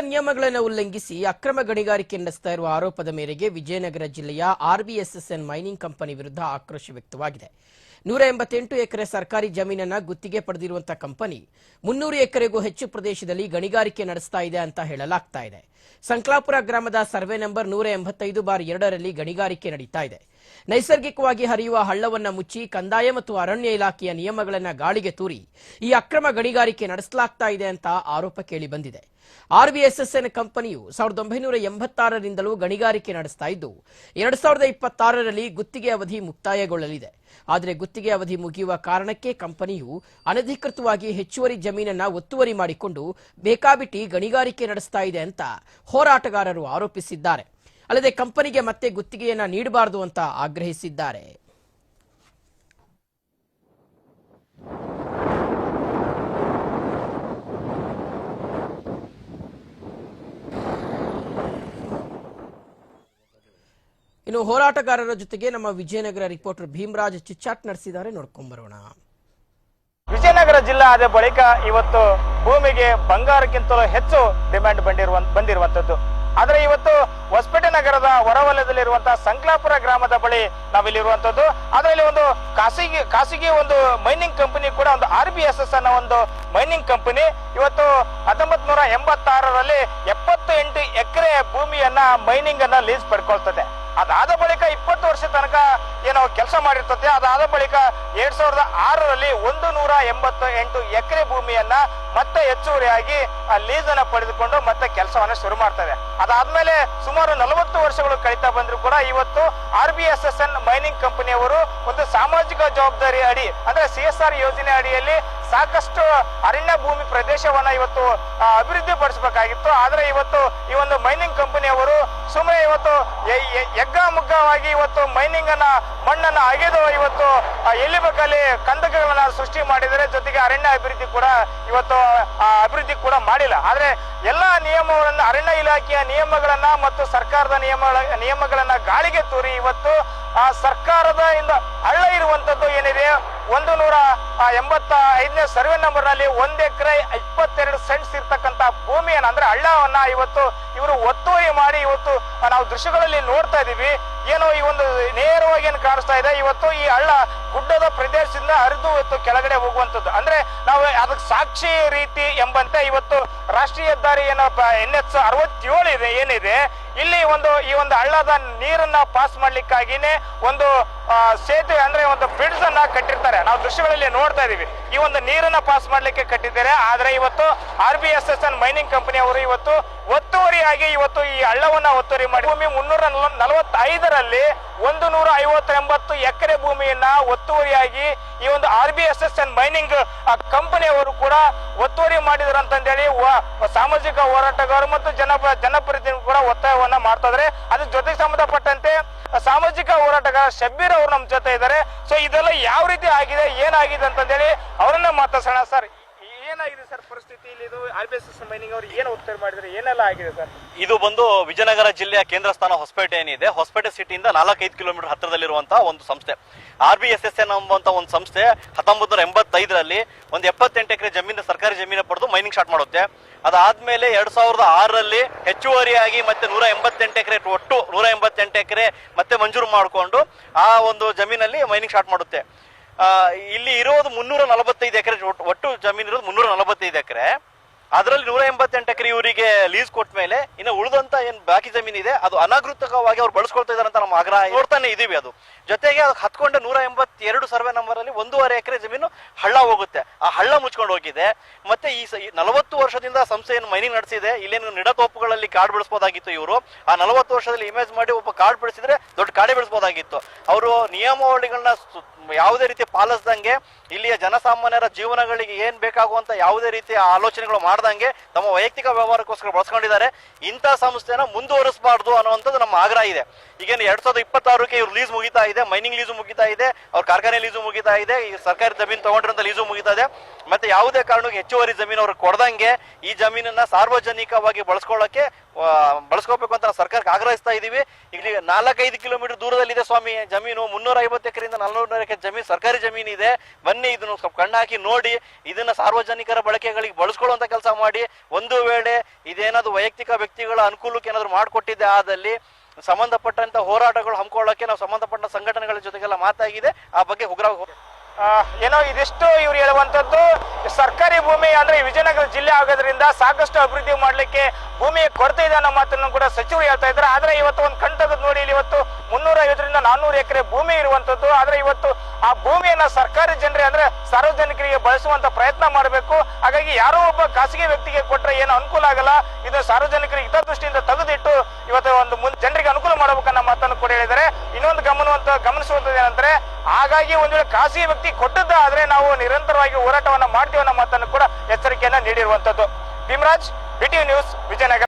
ನಿಯಮಗಳನ್ನು ಉಲ್ಲಂಘಿಸಿ ಅಕ್ರಮ ಗಣಿಗಾರಿಕೆ ನಡೆಸ್ತಾ ಇರುವ ಆರೋಪದ ಮೇರೆಗೆ ವಿಜಯನಗರ ಜಿಲ್ಲೆಯ ಆರ್ಬಿಎಸ್ಎಸ್ಎನ್ ಮೈನಿಂಗ್ ಕಂಪನಿ ವಿರುದ್ಧ ಆಕ್ರೋಶ ವ್ಯಕ್ತವಾಗಿದೆ. ನೂರ ಎಂಬತ್ತೆಂಟು ಎಕರೆ ಸರ್ಕಾರಿ ಜಮೀನನ್ನ ಗುತ್ತಿಗೆ ಪಡೆದಿರುವಂತಹ ಕಂಪನಿ ಮುನ್ನೂರು ಎಕರೆಗೂ ಹೆಚ್ಚು ಪ್ರದೇಶದಲ್ಲಿ ಗಣಿಗಾರಿಕೆ ನಡೆಸ್ತಾ ಇದೆ ಅಂತ ಹೇಳಲಾಗ್ತಾ ಇದೆ. ಸಂಕ್ಲಾಪುರ ಗ್ರಾಮದ ಸರ್ವೆ ನಂಬರ್ ನೂರ ಎಂಬತ್ತೈದು ಬಾರ್ ಎರಡರಲ್ಲಿ ಗಣಿಗಾರಿಕೆ ನಡೀತಾ ಇದೆ. ನೈಸರ್ಗಿಕವಾಗಿ ಹರಿಯುವ ಹಳ್ಳವನ್ನು ಮುಚ್ಚಿ ಕಂದಾಯ ಮತ್ತು ಅರಣ್ಯ ಇಲಾಖೆಯ ನಿಯಮಗಳನ್ನು ಗಾಳಿಗೆ ತೂರಿ ಈ ಅಕ್ರಮ ಗಣಿಗಾರಿಕೆ ನಡೆಸಲಾಗ್ತಾ ಇದೆ ಅಂತ ಆರೋಪ ಕೇಳಿ ಬಂದಿದೆ. ಆರ್ಬಿಎಸ್ಎಸ್ಎನ್ ಕಂಪನಿಯು ಸಾವಿರದ ಒಂಬೈನೂರ ಎಂಬತ್ತಾರರಿಂದಲೂ ಗಣಿಗಾರಿಕೆ ನಡೆಸ್ತಾ ಇದ್ದು, ಎರಡ್ ಸಾವಿರದ ಇಪ್ಪತ್ತಾರರಲ್ಲಿ ಗುತ್ತಿಗೆ ಅವಧಿ ಮುಕ್ತಾಯಗೊಳ್ಳಲಿದೆ. ಆದರೆ ಗುತ್ತಿಗೆ ಅವಧಿ ಮುಗಿಯುವ ಕಾರಣಕ್ಕೆ ಕಂಪನಿಯು ಅನಧಿಕೃತವಾಗಿ ಹೆಚ್ಚುವರಿ ಜಮೀನನ್ನ ಒತ್ತುವರಿ ಮಾಡಿಕೊಂಡು, ಬೇಕಾಬಿಟ್ಟಿ ಗಣಿಗಾರಿಕೆ ನಡೆಸ್ತಾ ಇದೆ ಅಂತ ಹೋರಾಟಗಾರರು ಆರೋಪಿಸಿದ್ದಾರೆ. ಅಲ್ಲದೆ ಕಂಪನಿಗೆ ಮತ್ತೆ ಗುತ್ತಿಗೆಯನ್ನ ನೀಡಬಾರದು ಅಂತ ಆಗ್ರಹಿಸಿದ್ದಾರೆ. ಇನ್ನು ಹೋರಾಟಗಾರರ ಜೊತೆಗೆ ನಮ್ಮ ವಿಜಯನಗರ ರಿಪೋರ್ಟರ್ ಭೀಮರಾಜ್ ಚಿಚ್ಚಾಟ್ ನಡೆಸಿದ್ದಾರೆ. ನೋಡ್ಕೊಂಡ್ ಬರೋಣ. ವಿಜಯನಗರ ಜಿಲ್ಲಾ ಆದ ಬಳಿಕ ಇವತ್ತು ಭೂಮಿಗೆ ಬಂಗಾರಕ್ಕಿಂತಲೂ ಹೆಚ್ಚು ಡಿಮ್ಯಾಂಡ್ ಬಂದಿರುವ ಬಂದಿರುವಂತದ್ದು. ಆದ್ರೆ ಇವತ್ತು ಹೊಸಪೇಟೆ ನಗರದ ಹೊರವಲಯದಲ್ಲಿರುವಂತಹ ಸಂಕ್ಲಾಪುರ ಗ್ರಾಮದ ಬಳಿ ನಾವಿಲ್ಲಿರುವಂತದ್ದು ಅದರಲ್ಲಿ ಒಂದು ಖಾಸಗಿ ಖಾಸಗಿ ಒಂದು ಮೈನಿಂಗ್ ಕಂಪನಿ ಕೂಡ, ಒಂದು ಆರ್ ಬಿ ಎಸ್ ಎಸ್ ಅನ್ನೋ ಒಂದು ಮೈನಿಂಗ್ ಕಂಪನಿ ಇವತ್ತು ಹತ್ತೊಂಬತ್ ನೂರ ಎಂಬತ್ತಾರರಲ್ಲಿ ಎಪ್ಪತ್ತು ಎಂಟು ಎಕರೆ ಭೂಮಿಯನ್ನ ಮೈನಿಂಗ್ ಅನ್ನ ಲೀಸ್ ಪಡ್ಕೊಳ್ತದೆ. ಅದಾದ ಬಳಿಕ ಏನೋ ಕೆಲಸ ಮಾಡಿರ್ತದೆ ಅದಾದ ಬಳಿಕ ಎರಡ್ ಸಾವಿರದ ಆರರಲ್ಲಿ ಒಂದು ನೂರ ಎಂಬತ್ತು ಎಂಟು ಎಕರೆ ಭೂಮಿಯನ್ನ ಮತ್ತೆ ಹೆಚ್ಚುವರಿಯಾಗಿ ಆ ಲೀಸ್ ಅನ್ನ ಪಡೆದುಕೊಂಡು ಮತ್ತೆ ಕೆಲಸವನ್ನ ಶುರು ಮಾಡ್ತದೆ. ಅದಾದ್ಮೇಲೆ ಸುಮಾರು ನಲವತ್ತು ವರ್ಷಗಳು ಕಳೀತಾ ಬಂದ್ರು ಕೂಡ ಇವತ್ತು R B S S N mining ಕಂಪನಿಯವರು ಒಂದು ಸಾಮಾಜಿಕ ಜವಾಬ್ದಾರಿ ಅಡಿ, ಅಂದ್ರೆ ಸಿ ಎಸ್ ಆರ್ ಯೋಜನೆ ಅಡಿಯಲ್ಲಿ ಸಾಕಷ್ಟು ಅರಣ್ಯ ಭೂಮಿ ಪ್ರದೇಶವನ್ನ ಇವತ್ತು ಅಭಿವೃದ್ಧಿ ಪಡಿಸಬೇಕಾಗಿತ್ತು ಆದ್ರೆ ಇವತ್ತು ಈ ಒಂದು ಮೈನಿಂಗ್ ಕಂಪನಿಯವರು ಸುಮ್ಮನೆ ಇವತ್ತು ಎ- ಎ- ಯಗ್ಗಾಮುಗ್ಗವಾಗಿ ಇವತ್ತು ಮೈನಿಂಗ್ ಅನ್ನ, ಮಣ್ಣನ್ನ ಅಗೆದು ಇವತ್ತು ಎಲ್ಲಿ ಬೇಕಲ್ಲಿ ಕಂದಕಗಳನ್ನ ಸೃಷ್ಟಿ ಮಾಡಿದರೆ ಜೊತೆಗೆ ಅರಣ್ಯ ಅಭಿವೃದ್ಧಿ ಕೂಡ ಇವತ್ತು ಅಭಿವೃದ್ಧಿ ಕೂಡ ಮಾಡಿಲ್ಲ. ಆದ್ರೆ ಎಲ್ಲಾ ನಿಯಮಗಳನ್ನ, ಅರಣ್ಯ ಇಲಾಖೆಯ ನಿಯಮಗಳನ್ನ ಮತ್ತು ಸರ್ಕಾರದ ನಿಯಮಗಳ, ನಿಯಮಗಳನ್ನ ಗಾಳಿಗೆ ತೂರಿ ಇವತ್ತು, ಆ, ಸರ್ಕಾರದ ಇಂದ ಹಳ್ಳ ಇರುವಂತದ್ದು ಏನಿದೆ? ಒಂದು ನೂರ ಎಂಬತ್ತ ಐದನೇ ಸರ್ವೆ ನಂಬರ್ನಲ್ಲಿ ಒಂದ್ ಎಕರೆ ಇಪ್ಪತ್ತೆರಡು ಸೆಂಟ್ಸ್ ಇರ್ತಕ್ಕಂತ ಭೂಮಿಯನ್ನ ಅಂದ್ರೆ ಹಳ್ಳವನ್ನ ಇವತ್ತು ಇವರು ಒತ್ತುವರಿ ಮಾಡಿ ಇವತ್ತು ನಾವು ದೃಶ್ಯಗಳಲ್ಲಿ ನೋಡ್ತಾ ಇದೀವಿ. ಏನೋ ಈ ಒಂದು ನೇರವಾಗಿ ಏನ್ ಕಾಣಿಸ್ತಾ ಇದೆ. ಇವತ್ತು ಈ ಹಳ್ಳ ಗುಡ್ಡದ ಪ್ರದೇಶದಿಂದ ಹರಿದು ಇವತ್ತು ಕೆಳಗಡೆ ಹೋಗುವಂತದ್ದು ಅಂದ್ರೆ ನಾವು ಅದಕ್ಕೆ ಸಾಕ್ಷಿ ರೀತಿ ಎಂಬಂತೆ ಇವತ್ತು ರಾಷ್ಟ್ರೀಯ ಹೆದ್ದಾರಿ ಏನಪ್ಪ ಎನ್ ಎಚ್ ಅರವತ್ತೇಳು ಇದೆ, ಏನಿದೆ. ಇಲ್ಲಿ ಒಂದು ಈ ಒಂದು ಹಳ್ಳದ ನೀರನ್ನ ಪಾಸ್ ಮಾಡ್ಲಿಕ್ಕಾಗಿನೇ ಒಂದು ಸೇತುವೆ ಅಂದ್ರೆ ಒಂದು ನಾವು ದೃಶ್ಯಗಳಲ್ಲಿ ನೋಡ್ತಾ ಇದೀವಿ. ಈ ಒಂದು ನೀರನ್ನ ಪಾಸ್ ಮಾಡ್ಲಿಕ್ಕೆ ಕಟ್ಟಿದ್ದಾರೆ. ಆದ್ರೆ ಇವತ್ತು R B S S N mining company ಅವರು ಇವತ್ತು ಒತ್ತುವರಿಯಾಗಿ ಇವತ್ತು ಈ ಹಳ್ಳವನ್ನ ಒತ್ತುವರಿ ಮಾಡಿ ಭೂಮಿ ಮುನ್ನೂರ ನಲವತ್ತೈದರಲ್ಲಿ ಒಂದು ನೂರ ಐವತ್ತೊಂಬತ್ತು ಎಕರೆ ಭೂಮಿಯನ್ನ ಒತ್ತುವರಿಯಾಗಿ ಈ ಒಂದು R B S S N mining ಕಂಪನಿಯವರು ಕೂಡ ಒತ್ತುವರಿ ಮಾಡಿದ್ರು ಅಂತಂದೇಳಿ ಸಾಮಾಜಿಕ ಹೋರಾಟಗಾರರು ಮತ್ತು ಜನ, ಜನಪ್ರತಿನಿಧಿಗಳು ಕೂಡ ಒತ್ತಾಯವನ್ನ ಮಾಡ್ತಾ ಇದ್ರೆ. ಅದ್ರ ಜೊತೆಗೆ ಹೋರಾಟಗಾರ ಶಬ್ಬೀರ್ ಅವರು ನಮ್ಮ ಜೊತೆ ಇದ್ದಾರೆ. ಸೊ ಇದೆಲ್ಲ ಯಾವ ರೀತಿ ಆಗಿದೆ ಏನಾಗಿದೆ ಅಂತಂದೇಳಿ ಅವರನ್ನ ಮಾತಾಡ್ಸೋಣ ಸರ್. ಏನಾಗಿದೆ ಸರ್ ಪರಿಸ್ಥಿತಿ ಇಲ್ಲಿ ಇದು? R B S S mining ಅವರು ಏನು ಉತ್ತರ ಮಾಡಿದ್ರೆ ಏನೆಲ್ಲ ಆಗಿದೆ ಸರ್? ಇದು ಬಂದು ವಿಜಯನಗರ ಜಿಲ್ಲೆಯ ಕೇಂದ್ರ ಸ್ಥಾನ ಹೊಸಪೇಟೆ ಏನಿದೆ. ಹೊಸಪೇಟೆ ಸಿಟಿಯಿಂದ ನಾಲ್ಕೈದು ಕಿಲೋಮೀಟರ್ ಹತ್ತಿರದಲ್ಲಿರುವಂತಹ ಒಂದು ಸಂಸ್ಥೆ. R B S S N ಎಂಬಂತ ಒಂದು ಸಂಸ್ಥೆ ಹತ್ತೊಂಬತ್ತು ನೂರ ಎಂಬತ್ತೈದರಲ್ಲಿ ಒಂದು ಎಪ್ಪತ್ತೆಂಟು ಎಕರೆ ಜಮೀನ ಸರ್ಕಾರಿ ಜಮೀನು ಪಡೆದು ಮೈನಿಂಗ್ ಸ್ಟಾರ್ಟ್ ಮಾಡುತ್ತೆ. ಅದಾದ್ಮೇಲೆ ಎರಡ್ ಸಾವಿರದ ಆರರಲ್ಲಿ ಹೆಚ್ಚುವರಿಯಾಗಿ ಮತ್ತೆ ನೂರ ಎಂಬತ್ತೆಂಟು ಎಕರೆ ಒಟ್ಟು ನೂರ ಎಂಬತ್ತೆಂಟು ಎಕರೆ ಮತ್ತೆ ಮಂಜೂರು ಮಾಡಿಕೊಂಡು ಆ ಒಂದು ಜಮೀನಲ್ಲಿ ಮೈನಿಂಗ್ ಸ್ಟಾರ್ಟ್ ಮಾಡುತ್ತೆ. ಇಲ್ಲಿ ಇರೋದು ಮುನ್ನೂರ ನಲವತ್ತೈದು ಎಕರೆ ಒಟ್ಟು ಜಮೀನು ಇರೋದು ಮುನ್ನೂರ ನಲವತ್ತೈದು ಎಕರೆ. ಅದರಲ್ಲಿ ನೂರ ಎಂಬತ್ತೆಂಟು ಎಕರೆ ಇವರಿಗೆ ಲೀಸ್ ಕೊಟ್ಟ ಮೇಲೆ ಇನ್ನು ಉಳಿದಂತ ಏನ್ ಬಾಕಿ ಜಮೀನ್ ಇದೆ, ಅದು ಅನಾಗೃತಕವಾಗಿ ಅವ್ರು ಬಳಸ್ಕೊಳ್ತಾ ಇದಾರೆ ಅಂತ ನಮ್ಮ ಆಗ್ರಹ ನೋಡ್ತಾನೆ ಇದೀವಿ ಅದು. ಜೊತೆಗೆ ಅದಕ್ಕೆ ಹತ್ಕೊಂಡ ನೂರ ಎಂಬತ್ತೆರಡು ಸರ್ವೆ ನಂಬರ್ ಅಲ್ಲಿ ಒಂದೂವರೆ ಎಕರೆ ಜಮೀನು ಹಳ್ಳ ಹೋಗುತ್ತೆ. ಆ ಹಳ್ಳ ಮುಚ್ಕೊಂಡು ಹೋಗಿದೆ. ಮತ್ತೆ ಈ ನಲವತ್ತು ವರ್ಷದಿಂದ ಸಂಸ್ಥೆಯನ್ನು ಮೈನಿಂಗ್ ನಡೆಸಿದೆ, ಇಲ್ಲೇನು ನಿಡತೋಪುಗಳಲ್ಲಿ ಕಾರ್ಡ್ ಬೆಳೆಸಬಹುದಾಗಿತ್ತು ಇವರು. ಆ ನಲವತ್ತು ವರ್ಷದಲ್ಲಿ ಇಮೇಜ್ ಮಾಡಿ ಒಬ್ಬ ಕಾರ್ಡ್ ಬೆಳೆಸಿದ್ರೆ ದೊಡ್ಡ ಕಾಡೆ ಬೆಳೆಸಬಹುದಾಗಿತ್ತು ಅವರು ನಿಯಮಾವಳಿಗಳನ್ನ ಯಾವುದೇ ರೀತಿ ಪಾಲಿಸ್ದಂಗೆ ಇಲ್ಲಿಯ ಜನಸಾಮಾನ್ಯರ ಜೀವನಗಳಿಗೆ ಏನ್ ಬೇಕಾಗುವಂತ ಯಾವುದೇ ರೀತಿಯ ಆಲೋಚನೆಗಳು ಮಾಡ್ದಂಗೆ ತಮ್ಮ ವೈಯಕ್ತಿಕ ವ್ಯವಹಾರಕ್ಕೋಸ್ಕರ ಬಳಸ್ಕೊಂಡಿದ್ದಾರೆ. ಇಂಥ ಸಂಸ್ಥೆನ ಮುಂದುವರಿಸಬಾರ್ದು ಅನ್ನುವಂಥದ್ದು ನಮ್ಮ ಆಗ್ರಹ ಇದೆ. ಈಗೇನು ಎರಡ್ ಸಾವಿರದ ಇಪ್ಪತ್ತಾರಕ್ಕೆ ಇವ್ರು ಲೀಸ್ ಮುಗಿತಾ ಇದೆ ಮೈನಿಂಗ್ ಲೀಸು ಮುಗಿತಾ ಇದೆ, ಅವ್ರ ಕಾರ್ಖಾನೆ ಲೀಸು ಮುಗಿತಾ ಇದೆ, ಈ ಸರ್ಕಾರಿ ಜಮೀನು ತಗೊಂಡಿರೋಂಥ ಲೀಸು ಮುಗಿತಾ ಇದೆ. ಮತ್ತೆ ಯಾವುದೇ ಕಾರಣಕ್ಕೆ ಹೆಚ್ಚುವರಿ ಜಮೀನು ಅವ್ರಿಗೆ ಕೊಡ್ದಂಗೆ ಈ ಜಮೀನನ್ನ ಸಾರ್ವಜನಿಕವಾಗಿ ಬಳಸ್ಕೊಳ್ಳೋಕೆ ಬಳಸ್ಕೋಬೇಕು ಅಂತ ಸರ್ಕಾರಕ್ಕೆ ಆಗ್ರಹಿಸ್ತಾ ಇದೀವಿ. ಇಲ್ಲಿ ನಾಲ್ಕೈದು ಕಿಲೋಮೀಟರ್ ದೂರದಲ್ಲಿದೆ ಸ್ವಾಮಿ, ಜಮೀನು ಮುನ್ನೂರ ಐವತ್ತು ಎಕರೆಯಿಂದ ನಾಲ್ನೂರ ಎಕರೆ ಜಮೀನು ಸರ್ಕಾರಿ ಜಮೀನು ಇದೆ. ಬನ್ನಿ ಇದನ್ನು ಸ್ವಲ್ಪ ಕಣ್ಣಾಕಿ ನೋಡಿ, ಇದನ್ನ ಸಾರ್ವಜನಿಕರ ಬಳಕೆಗಳಿಗೆ ಬಳಸ್ಕೊಳ್ಳುವಂತ ಕೆಲಸ ಮಾಡಿ. ಒಂದು ವೇಳೆ ಇದೇನಾದ್ರು ವೈಯಕ್ತಿಕ ವ್ಯಕ್ತಿಗಳ ಅನುಕೂಲಕ್ಕೆ ಏನಾದ್ರು ಮಾಡಿಕೊಟ್ಟಿದ್ದೆ ಆದಲ್ಲಿ ಸಂಬಂಧಪಟ್ಟಂತ ಹೋರಾಟಗಳು ಹಮ್ಮಿಕೊಳ್ಳೋಕೆ ನಾವು ಸಂಬಂಧಪಟ್ಟ ಸಂಘಟನೆಗಳ ಜೊತೆಗೆಲ್ಲ ಮಾತಾಗಿದೆ. ಆ ಬಗ್ಗೆ ಉಗ್ರ ಏನೋ ಇದಿಷ್ಟು ಇವ್ರು ಹೇಳುವಂತದ್ದು ಸರ್ಕಾರಿ ಭೂಮಿ ಅಂದ್ರೆ ವಿಜಯನಗರ ಜಿಲ್ಲೆ ಆಗೋದ್ರಿಂದ ಸಾಕಷ್ಟು ಅಭಿವೃದ್ಧಿ ಮಾಡ್ಲಿಕ್ಕೆ ಭೂಮಿ ಕೊರತೆ ಇದೆ ಅನ್ನೋ ಮಾತನ್ನು ಕೂಡ ಸಚಿವರು ಹೇಳ್ತಾ ಇದ್ದಾರೆ. ಆದ್ರೆ ಇವತ್ತು ಒಂದು ಕಣ್ ನೋಡಿ, ಇಲ್ಲಿ ಇವತ್ತು ಮುನ್ನೂರ ಐವತ್ತರಿಂದ ನಾನ್ನೂರು ಎಕರೆ ಭೂಮಿ ಇರುವಂತದ್ದು. ಆದ್ರೆ ಇವತ್ತು ಆ ಭೂಮಿಯನ್ನ ಸರ್ಕಾರಿ ಜನರೇ ಅಂದ್ರೆ ಸಾರ್ವಜನಿಕರಿಗೆ ಬಳಸುವಂತ ಪ್ರಯತ್ನ ಮಾಡಬೇಕು. ಹಾಗಾಗಿ ಯಾರೋ ಒಬ್ಬ ಖಾಸಗಿ ವ್ಯಕ್ತಿಗೆ ಕೊಟ್ಟರೆ ಏನು ಅನುಕೂಲ ಆಗಲ್ಲ. ಇದು ಸಾರ್ವಜನಿಕರಿಗೆ ಹಿತದೃಷ್ಟಿಯಿಂದ ತೆಗೆದಿಟ್ಟು ಇವತ್ತು ಒಂದು ಜನರಿಗೆ ಅನುಕೂಲ ಮಾಡಬೇಕನ್ನ ಮಾತನ್ನು ಕೂಡ ಹೇಳಿದರೆ ಇನ್ನೊಂದು ಗಮನವಂತ ಏನಂದ್ರೆ, ಹಾಗಾಗಿ ಒಂದ್ ವೇಳೆ ಖಾಸಗಿ ವ್ಯಕ್ತಿ ಕೊಟ್ಟದ್ದ ಆದ್ರೆ ನಾವು ನಿರಂತರವಾಗಿ ಹೋರಾಟವನ್ನ ಮಾಡ್ತೀವಿ ಅನ್ನೋ ಮಾತನ್ನು ಕೂಡ ಎಚ್ಚರಿಕೆಯನ್ನ ನೀಡಿರುವಂತದ್ದು ಭೀಮರಾಜ್ ಬಿಟಿವಿ ನ್ಯೂಸ್ ವಿಜಯನಗರ.